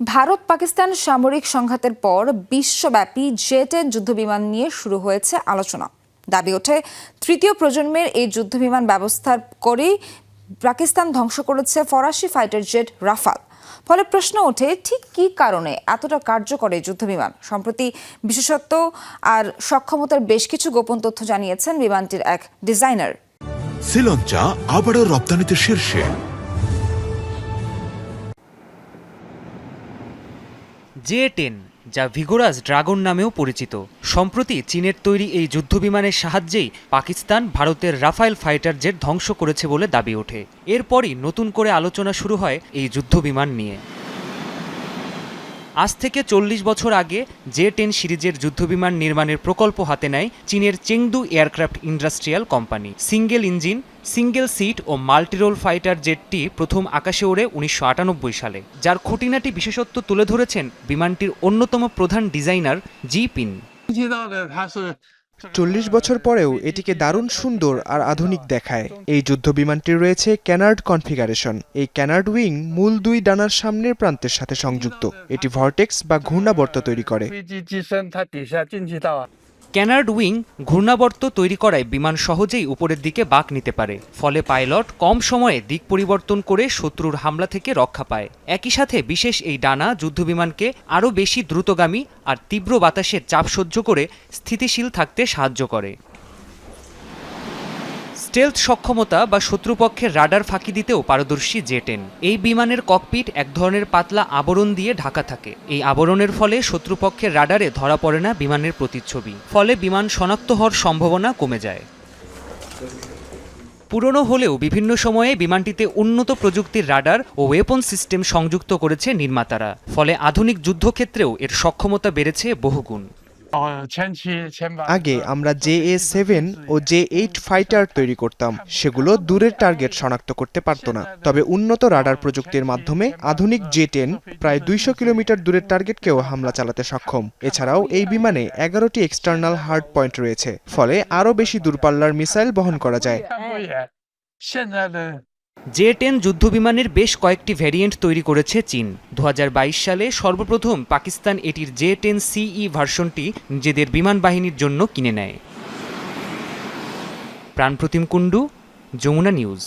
ভারত পাকিস্তান সামরিক সংঘাতের পর বিশ্বব্যাপী জেটের যুদ্ধবিমান নিয়ে শুরু হয়েছে আলোচনা। দাবি ওঠে, তৃতীয় প্রজন্মের এই যুদ্ধবিমান ব্যবস্থার করেই পাকিস্তান ধ্বংস করেছে ফরাসি ফাইটার জেট রাফাল। ফলে প্রশ্ন ওঠে, ঠিক কী কারণে এতটা কার্যকর এই যুদ্ধবিমান? সম্প্রতি বিশেষত্ব আর সক্ষমতার বেশ কিছু গোপন তথ্য জানিয়েছেন বিমানটির এক ডিজাইনার। শ্রীলঞ্চা আবারও রপ্তানিতে শীর্ষে। জে টেন, যা ভিগোরাস ড্রাগন নামেও পরিচিত। সম্প্রতি চীনের তৈরি এই যুদ্ধবিমানের সাহায্যেই পাকিস্তান ভারতের রাফায়েল ফাইটার জেট ধ্বংস করেছে বলে দাবি ওঠে। এরপরই নতুন করে আলোচনা শুরু হয় এই যুদ্ধবিমান নিয়ে। আজ থেকে চল্লিশ বছর আগে জে টেন সিরিজের যুদ্ধবিমান নির্মাণের প্রকল্প হাতে নেয় চীনের Chengdu aircraft industrial company. Single engine, single seat ও মাল্টিরোল ফাইটার জেটটি প্রথম আকাশে ওড়ে উনিশশো সালে। যার খুঁটিনাটি বিশেষত্ব তুলে ধরেছেন বিমানটির অন্যতম প্রধান ডিজাইনার জি পিন। চল্লিশ বছর পরেও এটিকে দারুণ সুন্দর আর আধুনিক দেখায়। এই যুদ্ধ বিমানটির রয়েছে ক্যানার্ড কনফিগারেশন। এই ক্যানার্ড উইং মূল দুই ডানার সামনের প্রান্তের সাথে সংযুক্ত। এটি ভর্টেক্স বা ঘূর্ণাবর্ত তৈরি করে। ক্যানার্ড উইং ঘূর্ণাবর্ত তৈরি করায় বিমান সহজেই উপরের দিকে বাঁক নিতে পারে, ফলে পাইলট কম সময়ে দিক পরিবর্তন করে শত্রুর হামলা থেকে রক্ষা পায়। একই সাথে বিশেষ এই ডানা যুদ্ধবিমানকে আরও বেশি দ্রুতগামী আর তীব্র বাতাসের চাপ সহ্য করে স্থিতিশীল থাকতে সাহায্য করে। স্টেলথ সক্ষমতা বা শত্রুপক্ষের রাডার ফাঁকি দিতেও পারদর্শী জেটেন। এই বিমানের ককপিট এক ধরনের পাতলা আবরণ দিয়ে ঢাকা থাকে। এই আবরণের ফলে শত্রুপক্ষের রাডারে ধরা পড়ে না বিমানের প্রতিচ্ছবি। ফলে বিমান শনাক্ত হওয়ার সম্ভাবনা কমে যায়। পুরনো হলেও বিভিন্ন সময়ে বিমানটিতে উন্নত প্রযুক্তির রাডার ও ওয়েপন সিস্টেম সংযুক্ত করেছে নির্মাতারা। ফলে আধুনিক যুদ্ধক্ষেত্রেও এর সক্ষমতা বেড়েছে বহুগুণ। আগে আমরা জে এ সেভেন ও জে এইট ফাইটার তৈরি করতাম। সেগুলো দূরের টার্গেট শনাক্ত করতে পারত না। তবে উন্নত রাডার প্রযুক্তির মাধ্যমে আধুনিক জে টেন প্রায় দুইশো কিলোমিটার দূরের টার্গেটকেও হামলা চালাতে সক্ষম। এছাড়াও এই বিমানে এগারোটি এক্সটার্নাল হার্ড পয়েন্ট রয়েছে। ফলে আরও বেশি দূরপাল্লার মিসাইল বহন করা যায়। জে টেন যুদ্ধবিমানের বেশ কয়েকটি ভ্যারিয়েন্ট তৈরি করেছে চীন। দু হাজার বাইশ সালে সর্বপ্রথম পাকিস্তান এটির জে টেন সিই ভার্সনটি নিজেদের বিমান বাহিনীর জন্য কিনে নেয়। প্রাণপ্রতিম কুণ্ডু, যমুনা নিউজ।